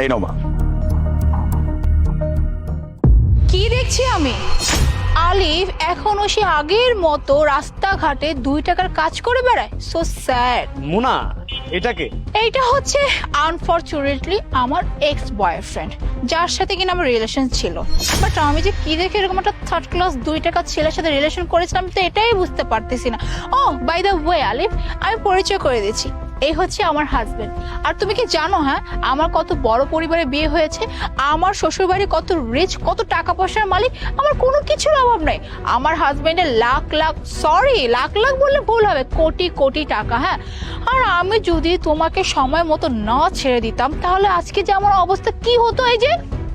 এই নাও মা। কি দেখছি আমি? আলিফ এখনও সে আগের মতো রাস্তাঘাটে দুই টাকার কাজ করে বেড়ায়। সো স্যাড মোনা এটাকে এইটা হচ্ছে আনফরচুনেটলি আমার এক্স বয়ফ্রেন্ড যার সাথে কিনা আমার রিলেশন ছিল। বাট আমি যে কি দেখে এরকম একটা থার্ড ক্লাস দুই টাকা ছেলের সাথে রিলেশন করেছিলাম তো এটাই বুঝতে পারতেছি না। ও বাই দ্য ওয়ে আলিফ আমি পরিচয় করে দিচ্ছি। এই হচ্ছে আমার হাজবেন্ড আর তুমি কি জানো হ্যাঁ আমার কত বড় পরিবারে বিয়ে হয়েছে, আমার শ্বশুরবাড়ি কত রিচ কত টাকা পয়সার মালিক, আমার কোনো কিছুর অভাব নাই। আমার হাজবেন্ডের লাখ লাখ সরি লাখ লাখ বললে ভুল হবে, কোটি কোটি টাকা হ্যাঁ। আর আমি যদি তোমাকে সময় মতো না ছেড়ে দিতাম, তাহলে আজকে যে আমার অবস্থা, কি হতো এই যে?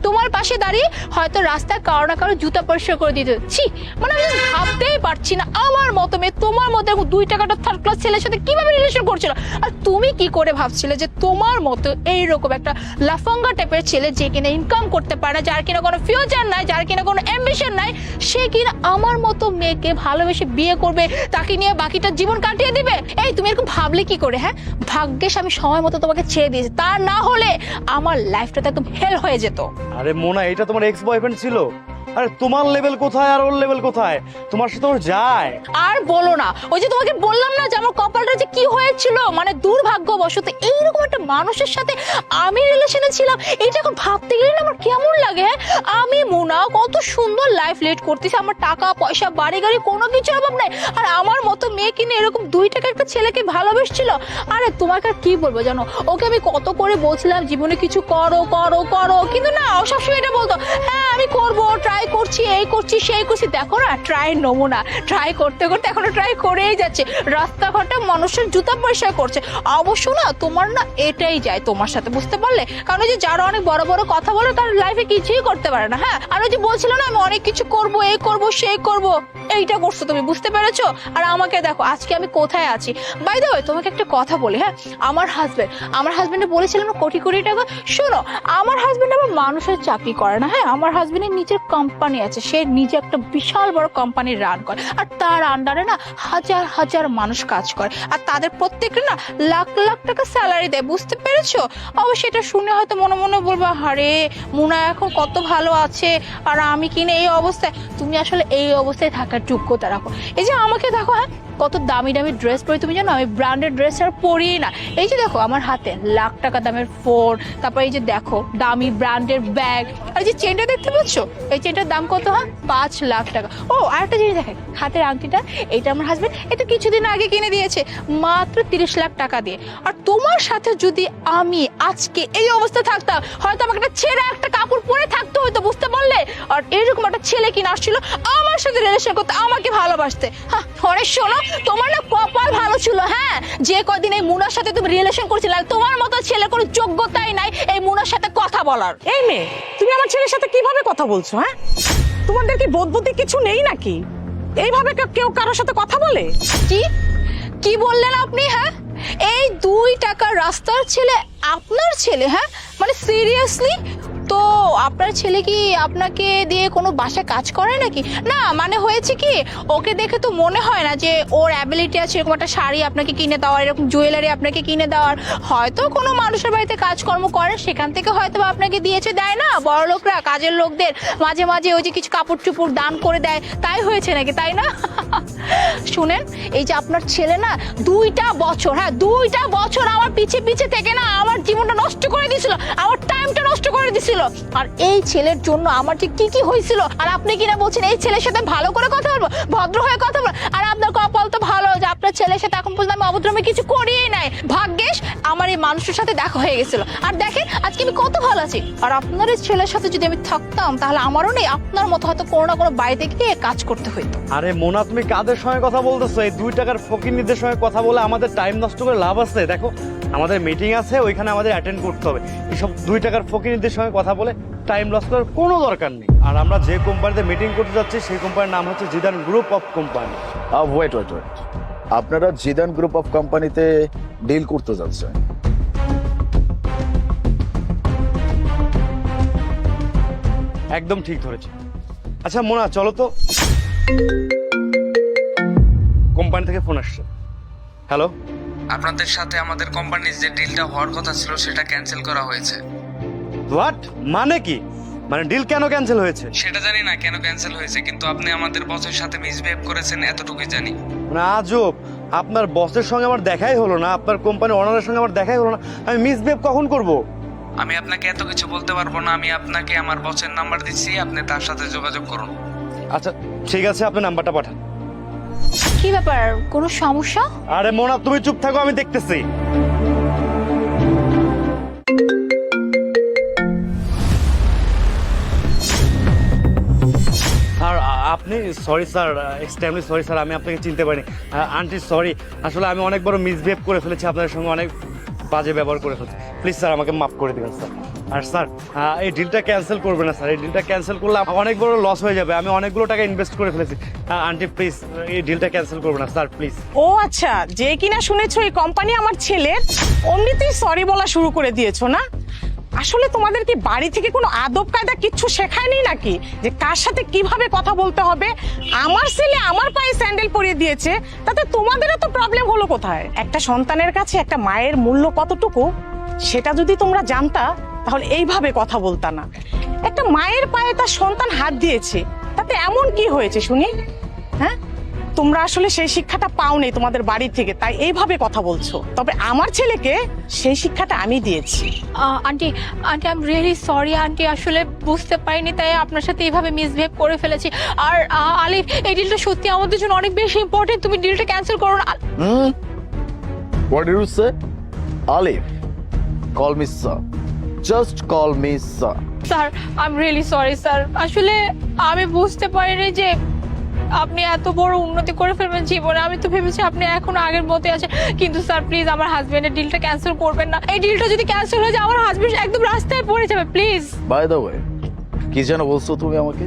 তোমার পাশে দাঁড়িয়ে হয়তো রাস্তায় কারও না কারও জুতা পরিষ্কার করে দিতে। ছি মানে আমি ভাবতেই পারছি না। আমার মতো মেয়ে, তোমার মতো দুই টাকাটা থার্ড ক্লাস ছেলের সাথে কীভাবে রিলেশন করছিল? আর তুমি কি করে ভাবছিলে যে তোমার মতো এইরকম একটা লাফাঙ্গা টাইপের ছেলে যে কিনা ইনকাম করতে পারে না যার কিনা কোনো ফিউচার নাই, যার কিনা কোনো অ্যাম্বিশন নাই, সে কিনা আমার মতো মেয়েকে ভালোবেসে বিয়ে করবে, তাকে নিয়ে বাকিটা জীবন কাটিয়ে দিবে? এই, তুমি এরকম ভাবলে কি করে হ্যাঁ? ভাগ্যেশ আমি সময় মতো তোমাকে ছেড়ে দিয়েছি। তা না হলে আমার লাইফটা তো একদম হেল হয়ে যেত। আরে মোনা এটা তোমার এক্স বয়ফ্রেন্ড ছিল? আরে তোমার লেভেল কোথায় আর ওর লেভেল কোথায়? তোমার সাথে ওর যায়। আর বলো না, ওই যে তোমাকে বললাম না যে আমার কপালটা যে কি হয়েছিল? মানে দুর্ভাগ্যবশত এইরকম একটা মানুষের সাথে আমি রিলেশনে ছিলাম, এটা এখন ভাবতে গেলে না আমার কেমন লাগে হ্যাঁ? আমি, মুনা, কত সুন্দর লাইফ লিড করতেছি, আমার টাকা, পয়সা, বাড়ি, গাড়ি, কোনো কিছু অভাব নাই। আর আমার মতো মেয়ে কিনে এরকম দুই টাকা একটা ছেলেকে ভালোবেসছিল? আরে তোমাকে আর কি বলব জানো? ওকে আমি কত করে বলছিলাম, জীবনে কিছু করো করো করো। কিন্তু না, ও সবসময় এটা বলতো হ্যাঁ আমি করব ট্রাই করছি, এই করছি, সেই করছি। দেখো না ট্রাই নমুনা। ট্রাই করতে করতে এখনও ট্রাই করেই যাচ্ছে। রাস্তাঘাটে মানুষের জুতা পরিষ্কার করছে। অবশ্য না, তোমার না এটাই যায় তোমার সাথে, বুঝতে পারলে? কারণ যে যারা অনেক বড় বড় কথা বলে, তার লাইফে কিছুই করতে পারে না হ্যাঁ? আর ওই যে বলছিল না, আমি অনেক কিছু করব এই করব সেই করব। এইটা করছ তুমি, বুঝতে পেরেছ? আর আমাকে দেখো, আজকে আমি কোথায় আছি? বাই দ্য তোমাকে একটা কথা বলি হ্যাঁ? আমার হাজবেন্ড আমার হাজবেন্ডে বলেছিলাম কোটি কোটি টাকা। শোনো, আমার হাজবেন্ড আবার মানুষের চাকরি করে না হ্যাঁ? আমার হাজবেন্ডের নিজের কোম্পানি আছে, সে নিজে একটা বিশাল বড় কোম্পানি রান করে। আর তার আন্ডারে না হাজার হাজার মানুষ কাজ করে। আর তাদের প্রত্যেকের না লাখ লাখ টাকা স্যালারি দেয়, বুঝতে পেরেছ? অবশ্য এটা শুনে হয়তো মনে মনে বলব, হারে, মুনা এখন কত ভালো আছে, আর আমি কিনে এই অবস্থায়? তুমি আসলে এই অবস্থায় থাকার যোগ্যতা রাখো। এই যে আমাকে দেখো হ্যাঁ কত দামি দামি ড্রেস পরি, তুমি জানো? আমি ব্র্যান্ডেড ড্রেস আর পরি না। এই যে দেখো, আমার হাতে লাখ টাকা দামের ফোন তারপর এই যে দেখো, দামি ব্র্যান্ডের ব্যাগ আর যে চেনটা দেখতে পাচ্ছ? এই চেনটার দাম কত, হয়? পাঁচ লাখ টাকা। ও আর একটা জিনিস দেখেন, হাতের আংটিটা, এটা আমার হাজবেন্ড এটা কিছুদিন আগে কিনে দিয়েছে, মাত্র তিরিশ লাখ টাকা দিয়ে। আর তোমার সাথে যদি আমি আজকে এই অবস্থা থাকতাম, হয়তো আমাকে একটা ছেঁড়া একটা কাপড় পরে থাকতে হতো, বুঝতে পারলে? আর এরকম একটা ছেলে কিনে আসছিল, আমার সাথে রিলেশন করতে, আমাকে ভালোবাসতে। হ্যাঁ অনেক শোনো তোমার না কপাল ভালো ছিল হ্যাঁ? যে কদিন এই মুনার সাথে তুমি রিলেশন করছিলে আর তোমার মতো ছেলে কোনো যোগ্যতাই নাই এই মুনার সাথে কথা বলার। এই মেয়ে তুমি আমার ছেলের সাথে কীভাবে কথা বলছো হ্যাঁ? তোমাদের কি বোধ বুদ্ধি কিছু নেই নাকি? এইভাবে কেউ- কারোর সাথে কথা বলে? কি? কি বললেন আপনি হ্যাঁ? এই দুই টাকার রাস্তার ছেলে আপনার ছেলে হ্যাঁ? মানে সিরিয়াসলি আপনার ছেলে কি আপনাকে দিয়ে কোনো বাসায় কাজ করে নাকি? না মানে হয়েছে কি, ওকে দেখে তো মনে হয় না যে ওর অ্যাবিলিটি আছে এরকম একটা শাড়ি আপনাকে কিনে দেওয়ার, এরকম জুয়েলারি আপনাকে কিনে দেওয়ার। হয়তো কোনো মানুষের বাড়িতে কাজকর্ম করে, সেখান থেকে হয়তো আপনাকে দিয়েছে, দেয় না? বড় লোকরা কাজের লোকদের মাঝে মাঝে ওই যে কিছু কাপড় চুপড় দান করে দেয়, তাই হয়েছে নাকি, তাই না? শুনেন, এই যে আপনার ছেলে না, দুইটা বছর হ্যাঁ দুইটা বছর আমার পিছে পিছে থেকে না আমার জীবনটা নষ্ট করে দিয়েছিল, আমার টাইমটা নষ্ট করে দিয়েছিল। আর এই ছেলের জন্য আমার যে কি কি হয়েছিল? আর আপনি কিনা বলছেন এই ছেলের সাথে ভালো করে কথা বলব, ভদ্র হয়ে কথা বলব? আর আপনার কপাল তো ভালো যে আপনার ছেলের সাথে এখন পর্যন্ত আমি অভদ্রমে কিছু করিয়েই নাই। ভাগ্যেশ, আমার এই মানুষের সাথে দেখা হয়ে গেছিল। আর দেখেন, আজকে আমি কত ভালো আছি। আর আপনার এই ছেলের সাথে যদি আমি থাকতাম, তাহলে আমারও নেই, আপনার মতো হয়তো কোনো না কোনো বাড়িতে গিয়ে কাজ করতে হইতো। আরে মোনা, তুমি কাদের সঙ্গে কথা বলতেছো? এই দুই টাকার ফকিরনিদের সঙ্গে কথা বলে আমাদের টাইম নষ্ট করে লাভ আছে? দেখো আমাদের মিটিং আছে ওইখানে আমাদের অ্যাটেন্ড করতে হবে। এইসব দুই টাকার ফকিরনিদের সঙ্গে কথা বলে টাইম লস করার কোনো দরকার নেই। আর আমরা যে কোম্পানিতে মিটিং করতে যাচ্ছি সেই কোম্পানির নাম হচ্ছে Zidan group of company wait wait wait আপনারা জিদান গ্রুপ অফ কোম্পানিতে ডিল করতে যাচ্ছেন। একদম ঠিক ধরেছে। আচ্ছা মোনা চলো তো। কোম্পানি থেকে ফোন আসছে। হ্যালো আপনাদের সাথে আমাদের কোম্পানির যে ডিলটা হওয়ার কথা ছিল সেটা ক্যান্সেল করা হয়েছে। হোয়াট মানে কি? মানে ডিল কেন ক্যান্সেল হয়েছে? সেটা জানি না কেন ক্যান্সেল হয়েছে কিন্তু আপনি আমাদের বসের সাথে মিসবিহেভ করেছেন এতটুকুই জানি। মানে আজব আপনার বসের সঙ্গে আমার দেখাই হলো না আপনার কোম্পানির ওনারের সঙ্গে আমার দেখাই হলো না আমি মিসবিহেভ কখন করব? আমি আপনাকে এত কিছু বলতে পারব না আমি আপনাকে আমার বসের নাম্বার দিচ্ছি আপনি তার সাথে যোগাযোগ করুন। আচ্ছা ঠিক আছে আপনি নাম্বারটা পাঠান। কি ব্যাপার? কোনো সমস্যা? আরে মোনা, তুমি চুপ থাকো, আমি দেখতেছি। আপনি sorry sir extremely sorry sir, আমি আপনাকে চিনতে পারিনি। আন্টি সরি আসলে আমি অনেক বড় মিসবিহেভ করে ফেলেছি, আপনাদের সঙ্গে অনেক বাজে ব্যবহার করে ফেলেছি। প্লিজ স্যার, আমাকে মাফ করে দেবেন, স্যার। আর স্যার এই ডিলটা ক্যান্সেল করবে না স্যার। এই ডিলটা ক্যান্সেল করলে অনেক বড় লস হয়ে যাবে। আমি অনেকগুলো টাকা ইনভেস্ট করে ফেলেছি। আন্টি প্লিজ এই ডিলটা ক্যান্সেল করবে না স্যার প্লিজ ও আচ্ছা যে কিনা শুনেছো এই কোম্পানি আমার ছেলের অমনিতেই সরি বলা শুরু করে দিয়েছ না? আসলে তোমাদের কি বাড়ি থেকে কোনো আদব কায়দা কিচ্ছু শেখায়নি নাকি? যে কার সাথে কীভাবে কথা বলতে হবে? আমার ছেলে আমার পায়ে স্যান্ডেল পরিয়ে দিয়েছে, তাতে তোমাদেরও তো প্রবলেম হলো কোথায়? একটা সন্তানের কাছে একটা মায়ের মূল্য কতটুকু? সেটা যদি তোমরা জানতা তাহলে এইভাবে কথা বলতা না। একটা মায়ের পায়ে তার সন্তান হাত দিয়েছে তাতে এমন কি হয়েছে শুনি? হ্যাঁ? তোমরা আসলে সেই শিক্ষাটা পাওনি তোমাদের বাড়ি থেকে তাই এইভাবে কথা বলছো। তবে আমার ছেলেকে সেই শিক্ষাটা আমি দিয়েছি। Aunty aunty I am really sorry aunty আসলে বুঝতে পারিনি তাই আপনার সাথে এইভাবে মিসবিহেভ করে ফেলেছি। আর আলিফ এই ডিলটা সত্যি আমাদের জন্য অনেক বেশি ইম্পর্টেন্ট তুমি ডিলটা ক্যান্সেল করো না। হুম? What you say Alif call me sir just call me sir sir I am really sorry sir আসলে আমি বুঝতে পারিনি যে আপনি এত বড় উন্নতি করে ফেলবেন জীবনে। আমি তো ভেবেছি আপনি এখন আগের মতোই আছেন। কিন্তু স্যার প্লিজ আমার হাজবেন্ডের ডিলটা ক্যান্সেল করবেন না। এই ডিলটা যদি ক্যান্সেল হয়ে যায় আমার হাজবেন্ড একদম রাস্তায় পড়ে যাবে প্লিজ বাই দ্য ওয়ে কি যেন বলছো তুমি আমাকে?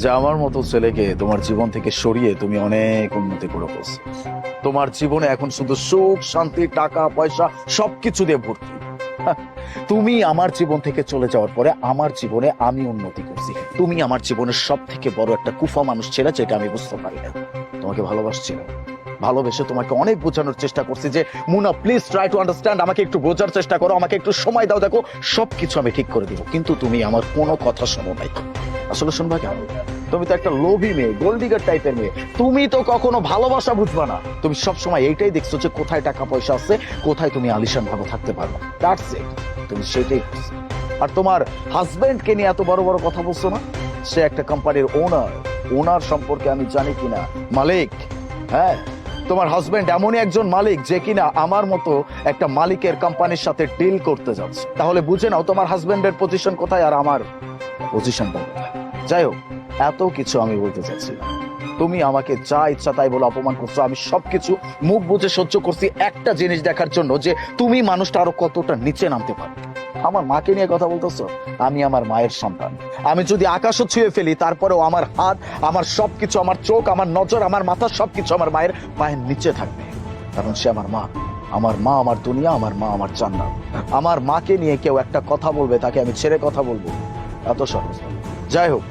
যে আমার মতো ছেলেকে তোমার জীবন থেকে সরিয়ে তুমি অনেক উন্নতি করে বলছো তোমার জীবনে এখন শুধু সুখ শান্তি টাকা পয়সা সবকিছু দিয়ে ভর্তি। তুমি আমার জীবন থেকে চলে যাওয়ার পরে আমার জীবনে আমি উন্নতি করছি। তুমি আমার জীবনের সব থেকে বড় একটা কুফা মানুষ ছিল, যেটা আমি বুঝতে পারি না। তোমাকে ভালোবাসছিলাম ভালোবেসে তোমাকে অনেক বোঝানোর চেষ্টা করছি যে, Muna please try to understand আমাকে একটু বোঝার চেষ্টা করো, আমাকে একটু সময় দাও, দেখো সব কিছু আমি ঠিক করে দিব। কিন্তু তুমি আমার কোনো কথা শোনো নাই। আসলে শুনবা কেন? তুমি তো একটা লোভী মেয়ে গোল্ডিগার টাইপের মেয়ে। তুমি তো কখনো ভালোবাসা বুঝবা না। তুমি সব সময় এইটাই দেখছ যে, কোথায় টাকা পয়সা আছে, কোথায় তুমি আলিশান ভাবে থাকতে পারবে। দ্যাটস ইট তুমি সেটাই। আর তোমার হাজবেন্ডকে নিয়ে এত বড় বড় কথা বলছো না? সে একটা কোম্পানির ওনার ওনার সম্পর্কে আমি জানি কিনা। মালিক হ্যাঁ? তোমার হাজবেন্ড এমনই একজন মালিক যে কিনা আমার মতো একটা মালিকের কোম্পানির সাথে ডিল করতে যাচ্ছে। তাহলে বুঝে নাও তোমার হাজবেন্ডের পজিশন কোথায় আর আমার পজিশন কোথায়। যাই হোক, এত কিছু আমি বলতে চাচ্ছি। তুমি আমাকে যা ইচ্ছা তাই বলে, অপমান করছ। আমি সবকিছু মুখ বুঝে সহ্য করছি একটা জিনিস দেখার জন্য যে তুমি মানুষটা আরও কতটা নিচে নামতে পারো। আমার মাকে নিয়ে কথা বলতেছো? আমি আমার মায়ের সন্তান। আমি যদি আকাশও ছুঁয়ে ফেলি, তারপরেও আমার হাত, আমার সবকিছু, আমার চোখ, আমার নজর, আমার মাথা, সবকিছু আমার মায়ের পায়ের নিচে থাকবে। কারণ সে আমার মা। আমার মা, আমার দুনিয়া, আমার মা, আমার জান্নাত। আমার মাকে নিয়ে কেউ একটা কথা বলবে, তাকে আমি ছেড়ে কথা বলব। এত সহজ। যাই হোক,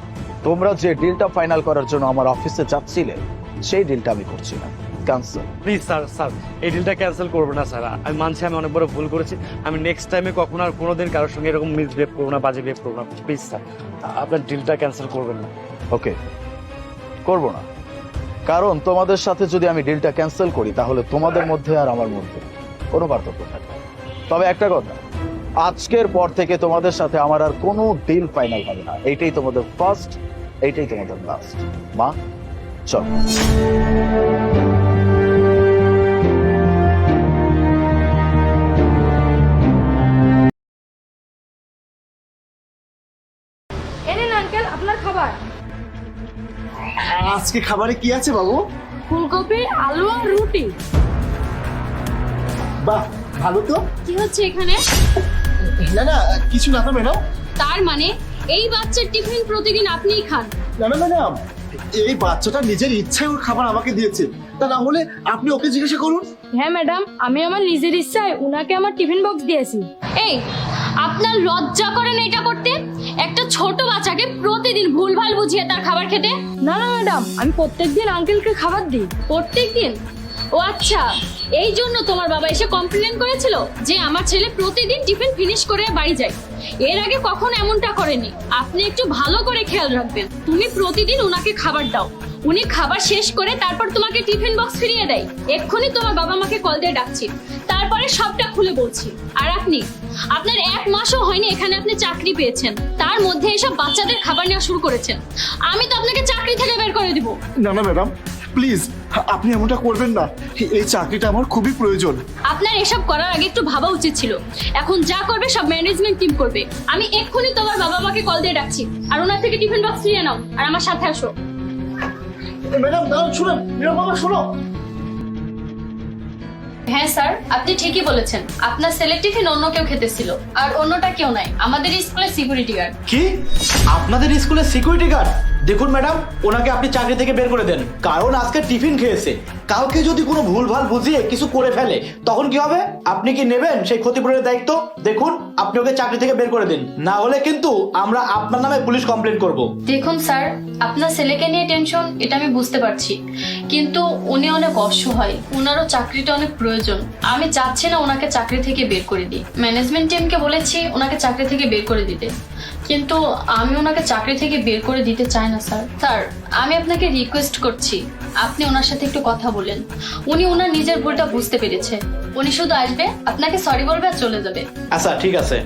তোমরা যে ডিলটা ফাইনাল করার জন্য আমার অফিসে যাচ্ছিলে, সেই ডিলটা আমি করছি না ক্যান্সেল প্লিজ স্যার স্যার এই ডিলটা ক্যান্সেল করব না স্যার আমি মানছি আমি অনেক বড় ভুল করেছি। আমি নেক্সট টাইমে কখনো আর কোনোদিন কারোর সঙ্গে এরকম মিসবিহেভ করব না বাজে বিহেভ করব না। প্লিজ স্যার আপনার ডিলটা ক্যান্সেল করবেন না। ওকে করব না। কারণ তোমাদের সাথে যদি আমি ডিলটা ক্যান্সেল করি তাহলে তোমাদের মধ্যে আর আমার মধ্যে কোনো পার্থক্য থাকবে তবে একটা কথা আজকের পর থেকে তোমাদের সাথে আমার আর কোনো ডিল ফাইনাল হবে না। এইটাই তোমাদের ফার্স্ট এইটাই তোমাদের লাস্ট মা চল। আজকে খাবারে কি আছে বাবু? ফুলকপি আলু আর রুটি। বাহ ভালো তো। কি হচ্ছে এখানে? না না কিছু না তো ম্যাডাম তার মানে এই বাচ্চার টিফিন প্রতিদিন আপনিই খান। না না ম্যাডাম এই বাচ্চাটা নিজের ইচ্ছায় ওর খাবার আমাকে দিয়েছে। তা না হলে আপনি ওকে জিজ্ঞাসা করুন। হ্যাঁ ম্যাডাম আমি আমার নিজের ইচ্ছায় উনাকে আমার টিফিন বক্স দিয়েছি। এই আপনার লজ্জা করেন এটা করতে? ছোট বাচ্চাকে প্রতিদিন ভুলভাল বুঝিয়ে তার খাবার খেতে? না না ম্যাডাম আমি প্রত্যেকদিন আঙ্কেলকে খাবার দিই। প্রত্যেকদিন? ও আচ্ছা এই জন্য তোমার বাবা এসে কমপ্লেন করেছিল যে আমার ছেলে প্রতিদিন টিফিন ফিনিশ করে বাড়ি যায়। এর আগে কখন এমনটা করেনি। আপনি একটু ভালো করে খেয়াল রাখবেন। তুমি প্রতিদিন ওনাকে খাবার দাও। উনি খাবার শেষ করে তারপর তোমাকে টিফিন বক্স ফিরিয়ে দেয়। এক্ষুনি তোমার বাবা মাকে কল দিয়ে ডাকছি। তারপরে সবটা খুলে বলছি। আর আপনি? আপনার এক মাসও হয়নি এখানে আপনি চাকরি পেয়েছেন। তার মধ্যে এসব বাচ্চাদের খাবার নেওয়া শুরু করেছেন। আমি তো আপনাকে চাকরি থেকে বের করে দিব। না না ম্যাডাম প্লিজ আপনি এমনটা করবেন না। এই চাকরিটা আমার খুবই প্রয়োজন। আপনার এসব করার আগে একটু ভাবা উচিত ছিল। এখন যা করবে সব ম্যানেজমেন্ট টিম করবে। আমি এক্ষুনি তোমার বাবা মাকে কল দিয়ে ডাকছি। আর ওনার থেকে টিফিন বক্স ফিরিয়ে নাও। আর আমার সাথে আসো। 没那么大的出来，你让妈妈说了。হ্যাঁ স্যার আপনি ঠিকই বলেছেন। আপনার ছেলে টিফিন অন্য কেউ খেতেছিল আর অন্যটা কেউ নাই। আমাদের স্কুলের সিকিউরিটি গার্ড কি? আপনাদের স্কুলের সিকিউরিটি গার্ড দেখুন ম্যাডাম ওনাকে আপনি চাকরি থেকে বের করে দেন। কারণ আজকে টিফিন খেয়েছে। কাউকে যদি কোনো ভুল ভুলভাল বুঝিয়ে কিছু করে ফেলে তখন কি হবে? আপনি কি নেবেন সেই ক্ষতিপূরণের দায়িত্ব? দেখুন আপনি ওকে চাকরি থেকে বের করে দিন। না হলে কিন্তু আমরা আপনার নামে পুলিশ কমপ্লেন করব। দেখুন স্যার আপনার ছেলেকে নিয়ে টেনশন এটা আমি বুঝতে পারছি। কিন্তু উনি অনেক অসহায়। ওনারও চাকরিটা অনেক প্রয়োজন। আমি চাচ্ছি না ওনাকে চাকরি থেকে বের করে দিই। ম্যানেজমেন্ট টিমকে বলেছি ওনাকে চাকরি থেকে বের করে দিতে। কিন্তু আমি ওনাকে চাকরি থেকে বের করে দিতে চাই না স্যার। স্যার আমি আপনাকে রিকোয়েস্ট করছি। আপনি ওনার সাথে একটু কথা বলেন। উনি ওনার নিজের ভুলটা বুঝতে পেরেছে। উনি শুধু আসবে আপনাকে সরি বলবে আর চলে যাবে। আচ্ছা ঠিক আছে।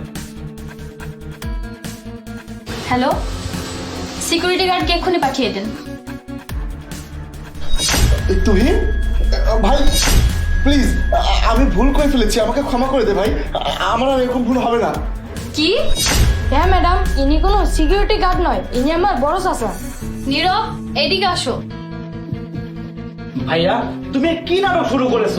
হ্যালো সিকিউরিটি গার্ডকে এক্ষুনি পাঠিয়ে দেন। তুহিন? ভাই প্লিজ আমি ভুল করে ফেলেছি আমাকে ক্ষমা করে দে ভাই। আমার আর এরকম ভুল হবে না। কি? হ্যাঁ ম্যাডাম ইনি কোনো সিকিউরিটি গার্ড নয় ইনি আমার বড় চাচা। নীরব এদিকে আসো। ভাইয়া তুমি কি নাটক শুরু করেছ?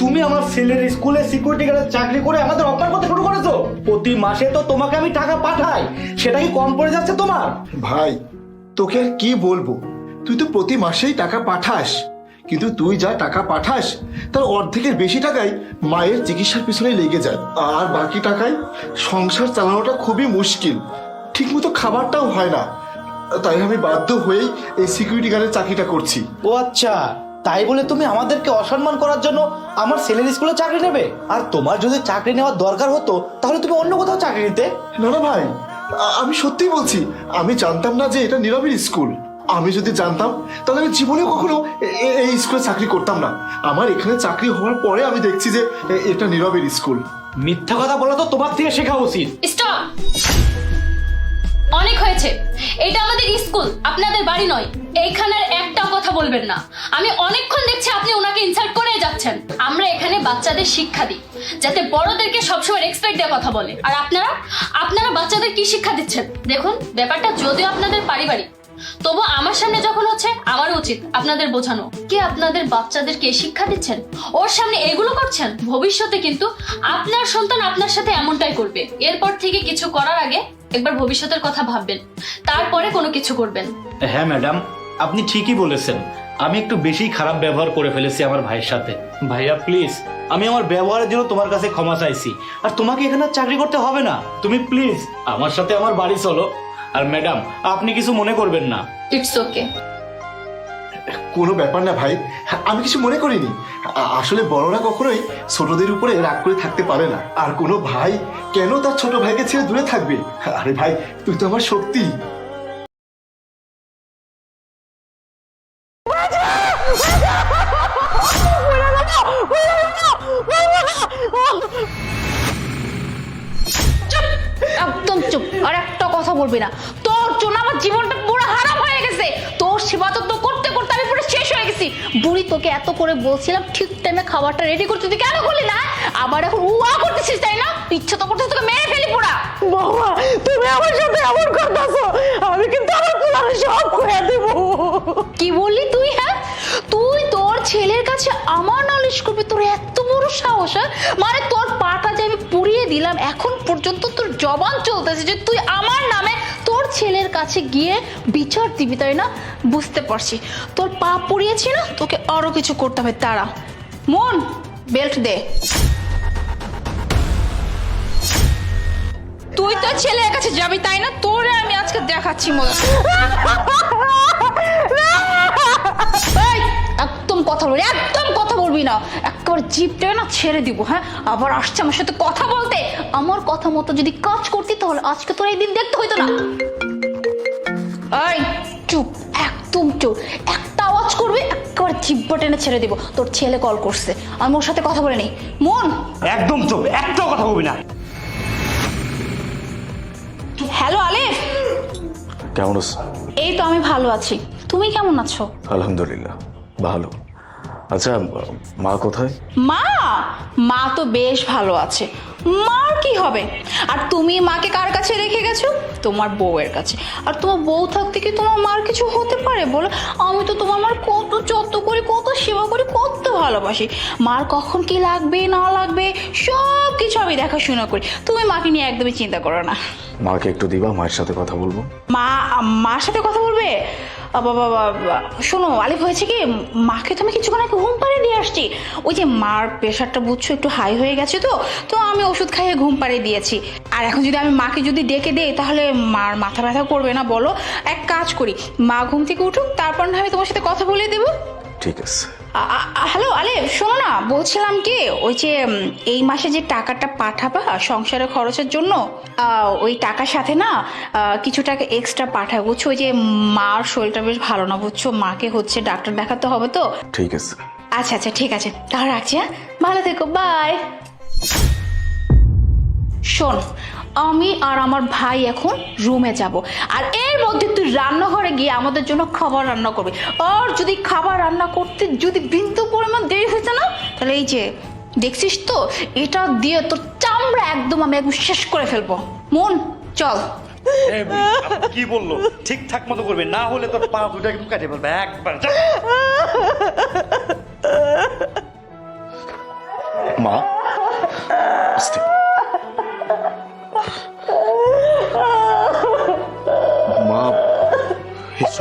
তুমি আমার ছেলের স্কুলে সিকিউরিটি গার্ডের চাকরি করে আমাদের অপমান করতে শুরু করেছ? প্রতি মাসে তো তোমাকে আমি টাকা পাঠাই সেটা কি কম পড়ে যাচ্ছে তোমার? ভাই তোকে আর কি বলব? তুই তো প্রতি মাসেই টাকা পাঠাস। কিন্তু তুই যা টাকা পাঠাস তার অর্ধেকের বেশি টাকাই মায়ের চিকিৎসার পিছনে লেগে যায়। আর বাকি টাকায় সংসার চালানোটা খুবই মুশকিল। ঠিকমতো খাবারটাও হয় না। তাই আমি বাধ্য হয়েই এই সিকিউরিটি গার্ডের চাকরিটা করছি। ও আচ্ছা তাই বলে তুমি আমাদেরকে অসম্মান করার জন্য আমার ছেলের স্কুলে চাকরি নেবে? আর তোমার যদি চাকরি নেওয়ার দরকার হতো তাহলে তুমি অন্য কোথাও চাকরি নিতে? না না ভাই আমি সত্যি বলছি আমি জানতাম না যে এটা নীরবের স্কুল। আমি যদি জানতাম তাহলে আমি জীবনে কখনো এই স্কুলে চাকরি করতাম না। আমার এখানে চাকরি হওয়ার পরে আমি দেখছি যে এটা নীরবের স্কুল। মিথ্যা কথা বলা তো তোমার থেকে শেখা উচিত। স্টপ! অনেক হয়েছে। এটা আমাদের স্কুল আপনাদের বাড়ি নয়। এইখানের একটা কথা বলবেন না। আমি অনেকক্ষণ দেখছি আপনি ওনাকে ইনসাল্ট করে যাচ্ছেন। আমরা এখানে বাচ্চাদের শিক্ষা দিই যাতে বড়দেরকে সবসময় রেসপেক্ট দেওয়ার কথা বলে। আর আপনারা? আপনারা বাচ্চাদের কি শিক্ষা দিচ্ছেন? দেখুন ব্যাপারটা যদিও আপনাদের পারিবারিক তবু আমার সামনে যখন হচ্ছে আমার উচিত আপনাদের বোঝানো। কে আপনাদের বাচ্চাদেরকে শিক্ষা দিচ্ছেন? ওর সামনে এগুলো করছেন? ভবিষ্যতে কিন্তু আপনার সন্তান আপনার সাথে এমনটাই করবে। এরপর থেকে কিছু করার আগে একবার ভবিষ্যতের কথা ভাববেন। তারপরে কোনো কিছু করবেন। হ্যাঁ ম্যাডাম, আপনি ঠিকই বলেছেন। আমি একটু বেশি খারাপ ব্যবহার করে ফেলেছি আমার ভাইয়ের সাথে। ভাইয়া, প্লিজ, আমি আমার ব্যবহারের জন্য তোমার কাছে ক্ষমা চাইছি। আর তোমাকে এখানে চাকরি করতে হবে না। তুমি প্লিজ, আমার সাথে আমার বাড়ি চলো। আর ম্যাডাম আপনি কিছু মনে করবেন না ইটস ওকে কোনো ব্যাপার না ভাই আমি কিছু মনে করিনি আ- আসলে বড়রা কখনোই ছোটদের উপরে রাগ করে থাকতে পারে না আর কোনো ভাই কেন তার ছোট ভাইকে ছেড়ে দূরে থাকবে আরে ভাই তুই তো আমার শক্তি একদম চুপ। আর একটা কথা বলবি না। তোর জন্য আমার জীবনটা পুরো হারাম হয়ে গেছে। তোর সেবা তো করতে করতে আমি পুরো শেষ হয়ে গেছি। বুড়ি তোকে এত করে বলছিলাম ঠিক টাইমে খাবারটা রেডি করতে তুই কেন করলি না? আবার এখন উয়া করতেছিস তাই না? ইচ্ছা তো করতেছিস তোকে মেরে ফেলি পুরা। বাবা তুমি আমার সাথে এমন করতেছো। আমি কিন্তু আমার পুরানো সব খুঁয়ে দেবো। কি বললি তুই হ্যাঁ? তুই তোর ছেলের কাছে আমার নলেজ করবি তোর এত বড় সাহস হ্যাঁ? মানে তোর পাটা যে আমি পুড়িয়ে দিলাম এখন পর্যন্ত জবান চলতেছে যে তুই আমার নামে তোর ছেলের কাছে গিয়ে বিচার দিবি তাই না? বুঝতে পারছি। তোর পা পুড়িয়েছি না তোকে আরও কিছু করতে হবে তারা মন বেল্ট দে। তুই তোর ছেলের কাছে যাবি তাই না? তোরে আমি আজকে দেখাচ্ছি মজা এই, একদম কথা বলবি একদম কথা বলবি না। একেবারে জিপটা না ছেড়ে দিব হ্যাঁ? আবার আসছে আমার সাথে কথা বলতে। আমার কথা মতো যদি কাজ করতি তাহলে আজকে তোর এই দিন দেখতে হইতো না। এই চুপ একদম চুপ। একটা আওয়াজ করবে একেবারে জিব্বা টেনে ছেড়ে দিব। তোর ছেলে কল করছে আমি ওর সাথে কথা বলে নেই। মন? একদম চুপ একটাও কথা বলবি না। হ্যালো আলিফ। কেমন আছো? এই তো আমি ভালো আছি। তুমি কেমন আছো? আলহামদুলিল্লাহ ভালো। আচ্ছা মা কোথায়? মা? মা তো বেশ ভালো আছে। মার কি হবে? আর তুমি মাকে কার কাছে রেখে গেছো? তোমার বউয়ের কাছে। আর তোমার বউ থাকতে কি তোমার মার কিছু হতে পারে বলো? আমি তো তোমার মার কত যত্ন করি কত সেবা করি কত ভালোবাসি। মার কখন কি লাগবে না লাগবে সব কিছু আমি দেখাশোনা করি। তুমি মাকে নিয়ে একদমই চিন্তা করো না। মাকে একটু দিবা মায়ের সাথে কথা বলব? মা মার সাথে কথা বলবে? বাবা বাবা, শোনো আলিফ হয়েছে কি মাকে তো আমি কিছুক্ষণ আগে ঘুম পাড়িয়ে দিয়ে আসছি। ওই যে মার প্রেশারটা বুঝছ একটু হাই হয়ে গেছে তো তো আমি ওষুধ খাইয়ে ঘুম পাড়িয়ে দিয়েছি। আর এখন যদি আমি মাকে যদি ডেকে দেই তাহলে মার মাথা ব্যথা করবে না বলো। এক কাজ করি মা ঘুম থেকে উঠুক তারপর না আমি তোমার সাথে কথা বলে দেবো। ঠিক আছে। হ্যালো আলিফ শোনো না বলছিলাম কি ওই যে উম, এই মাসে যে টাকাটা পাঠাবা সংসারে খরচের জন্য আহ, ওই টাকার সাথে না আহ, কিছু টাকা এক্সট্রা পাঠাবো বুঝছ ওই যে মার শরীরটা বেশ ভালো না বুঝছ মাকে হচ্ছে ডাক্তার দেখাতে হবে তো। ঠিক আছে। আচ্ছা আচ্ছা ঠিক আছে তাহলে রাখছি হ্যাঁ? ভালো থেকো বাই শোন আমি আর আমার ভাই এখন রুমে যাব। আর এর মধ্যে তুই রান্নাঘরে গিয়ে আমাদের জন্য খাবার রান্না করবি। আর যদি খাবার রান্না করতে যদি বিন্দু পরিমাণ দেরি হয়েছে না, তাহলে এই যে, দেখছিস তো? এটা দিয়ে তোর চামড়া একদম আমি একদম শেষ করে ফেলব। মন, চল। কি বলল? ঠিকঠাক মতো করবে, না হলে তোর পা দুটো একদম কাটে ফেলবে একবার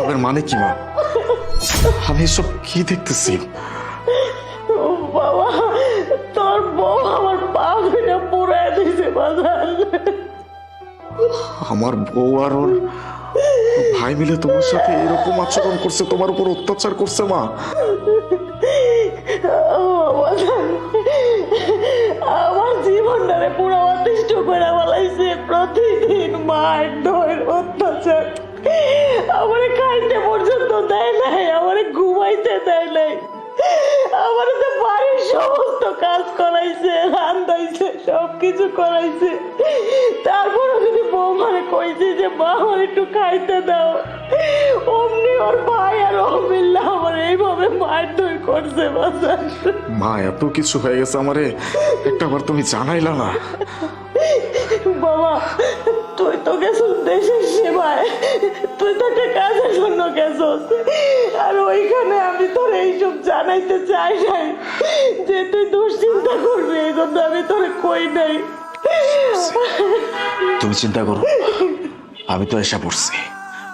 এসবের মানে কি মা? আমি এসব কি দেখতেছি? তোর বউ আমার পা পুরাই বাজার আমার বউ আর ওর ভাই মিলে তোমার সাথে এরকম আচরণ করছে তোমার উপর অত্যাচার করছে মা। কাজ করাইছে রান্দাইছে সব কিছু করাইছে। তারপরে যদি বৌমারে কইছে যে মা আমার একটু খাইতে দাও। অমনি ওর ভাই আর অমিল্লা মিল্লা আমার এইভাবে মারধর করছে বাজার মা এত কিছু হয়ে গেছে আমারে। একটা বার তুমি জানাইলা না। বাবা তুই তো গেছিস দেশের সেবায়। তুই তো একটা কাজের জন্য গেছিস। আর ওইখানে আমি তোর এইসব জানাইতে চাই নাই যে তুই দুশ্চিন্তা করবি এই জন্য আমি তোর কই নাই। তুমি চিন্তা করো আমি তো এসে পড়ছি।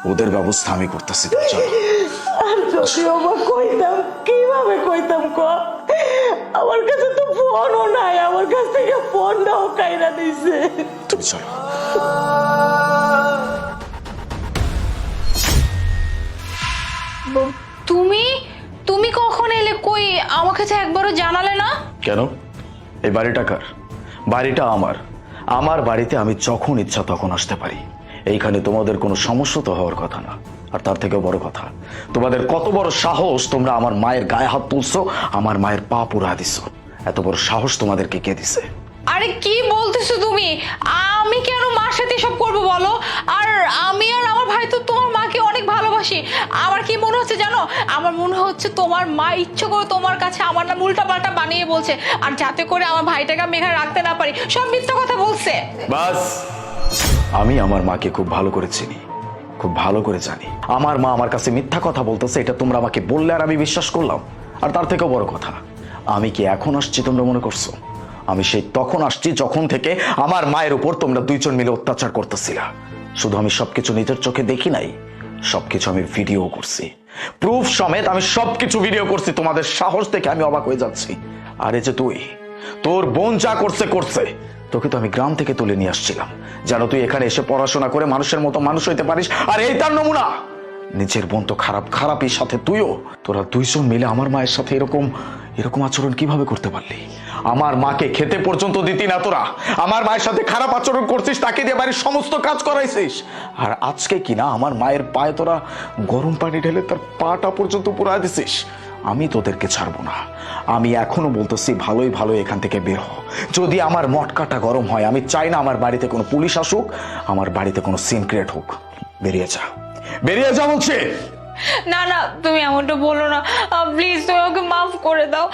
ওদের ব্যবস্থা আমি করতেছি চলো। আর যদিও বা কইতাম কীভাবে কইতাম ক? আমার কাছে তো ফোনও নাই আমার কাছ থেকে ফোনটাও কাইরা দিছে। তুমি চলো তুমি তুমি কখন এলে কই? আমাকে তো একবারও জানালে না। কেন? এই বাড়িটা কার? বাড়িটা আমার। আমার বাড়িতে আমি যখন ইচ্ছা তখন আসতে পারি। এইখানে তোমাদের কোনো সমস্যা তো হওয়ার কথা না। আর তার থেকেও বড় কথা তোমাদের কত বড় সাহস তোমরা আমার মায়ের গায়ে হাত তুলছো আমার মায়ের পা পুরা দিছো। এত বড় সাহস তোমাদেরকে কে দিছে? আরে কি বলতেছো তুমি? আমি কেন মার সাথে এসব করব বলো? আর আমি আর আমার ভাই তো তোমার মাকে অনেক ভালোবাসি। আমার কি মনে হচ্ছে জানো? আমার মনে হচ্ছে তোমার মা ইচ্ছে করে তোমার কাছে আমার নাম উল্টা পাল্টা বানিয়ে বলছে। আর যাতে করে আমার ভাইটাকে আমি এখানে রাখতে না পারি। সব মিথ্যা কথা বলছে। বাস। আমি আমার মাকে খুব ভালো করে চিনি। খুব ভালো করে জানি। আমার মা আমার কাছে মিথ্যা কথা বলতেছে, এটা তোমরা আমাকে বললে আর আমি বিশ্বাস করলাম। আর তার থেকেও বড় কথা, আমি কি এখন আসছি তোমরা মনে করছ? আমি সেই তখন আসছি যখন থেকে আমার মায়ের উপর তোমরা দুইজন মিলে অত্যাচার করতেছিলা। শুধু আমি সবকিছু নিজের চোখে দেখি নাই, সবকিছু আমি ভিডিও করছি। প্রুফ সমেত আমি সবকিছু ভিডিও করছি, তোমাদের সাহস দেখে আমি অবাক হয়ে যাচ্ছি। আরে যে তুই, তোর বোন যা করছে করছে। তোকে তো আমি গ্রাম থেকে তুলে নিয়ে আসছিলাম। যেন তুই এখানে এসে পড়াশোনা করে মানুষের মতো মানুষ হইতে পারিস, আর এই তার নমুনা। নিজের বোন তো খারাপ, খারাপই, সাথে তুইও। তোরা দুইজন মিলে আমার মায়ের সাথে এরকম এরকম আচরণ কীভাবে করতে পারলি? আমার মাকে খেতে পর্যন্ত দিতি না তোরা। আমার মায়ের সাথে খারাপ আচরণ করছিস, তাকে দিয়ে বাড়ির সমস্ত কাজ করাইছিস। আর আজকে কিনা আমার মায়ের পায়ে তোরা গরম পানি ঢেলে তার পাটা পর্যন্ত পুরা দিছিস? আমি তোদেরকে ছাড়বো না। আমি এখনও বলতেছি, ভালোই ভালো এখান থেকে বের হ। যদি আমার মটকাটা গরম হয়, আমি চাই না আমার বাড়িতে কোনো পুলিশ আসুক, আমার বাড়িতে কোনো সিন ক্রিয়েট হোক। বেরিয়ে যা। বেরিয়ে যা বলছে! না না, তুমি এমনটা বলো না। প্লিজ তুমি আমাকে মাফ করে দাও।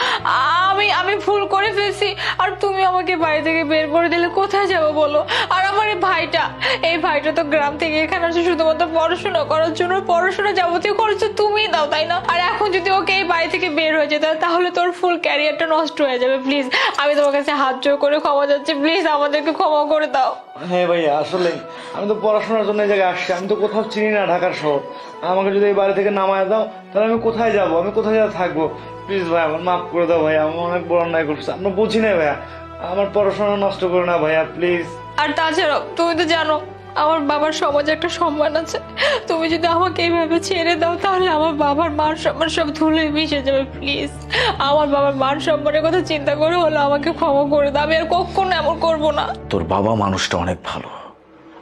আমি আমি ভুল করে ফেলছি। আর তুমি আমাকে বাড়ি থেকে বের করে দিলে কোথায় যাব বলো? আর আমার এই ভাইটা এই ভাইটা তো গ্রাম থেকে এখানে আসে শুধুমাত্র পড়াশোনা করার জন্য। পড়াশোনা যাবতীয় খরচ তুমি দাও, তাই না? আর এখন যদি ওকে এই বাড়ি থেকে বের হয়ে যেতে তাহলে তোর ফুল ক্যারিয়ারটা নষ্ট হয়ে যাবে প্লিজ আমি তোমার কাছে হাত জোর করে ক্ষমা যাচ্ছি প্লিজ আমাদেরকে ক্ষমা করে দাও। হ্যাঁ ভাইয়া আসলে আমি তো পড়াশোনার জন্য এই জায়গায় আসছি। আমি তো কোথাও চিনি না ঢাকার শহর। আমাকে যদি এই বাড়ি থেকে নামায় দাও তাহলে আমি কোথায় যাব? আমি কোথায় যা থাকব? প্লিজ ভাই আমার মাফ করে দাও ভাইয়া আমি অনেক বড় অন্যায় করছি আমরা বুঝি না ভাইয়া? আমার পড়াশোনা নষ্ট করো না ভাইয়া প্লিজ আর তাছাড়াও তুমি তো জানো আমার বাবার সমাজে একটা সম্মান আছে। তুমি যদি আমাকে এইভাবে ছেড়ে দাও তাহলে আমার বাবার মান সম্মান সব ধুলে মিশে যাবে প্লিজ আমার বাবার মান সম্মানের কথা চিন্তা করে হলো আমাকে ক্ষমা করে দাও আমি আর কখনো এমন করব না। তোর বাবা মানুষটা অনেক ভালো।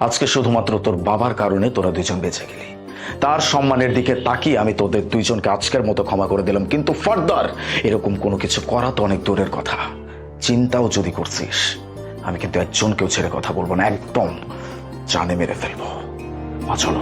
আজকে শুধুমাত্র তোর বাবার কারণে তোরা দুজন বেঁচে গেলি। তার সম্মানের দিকে তাকিয়ে আমি তোদের দুইজনকে আজকের মতো ক্ষমা করে দিলাম। কিন্তু ফার্দার, এরকম কোনো কিছু করা তো অনেক দূরের কথা। চিন্তাও যদি করছিস, আমি কিন্তু একজনকেও ছেড়ে কথা বলব না, একদম জানে মেরে ফেলব। চলো।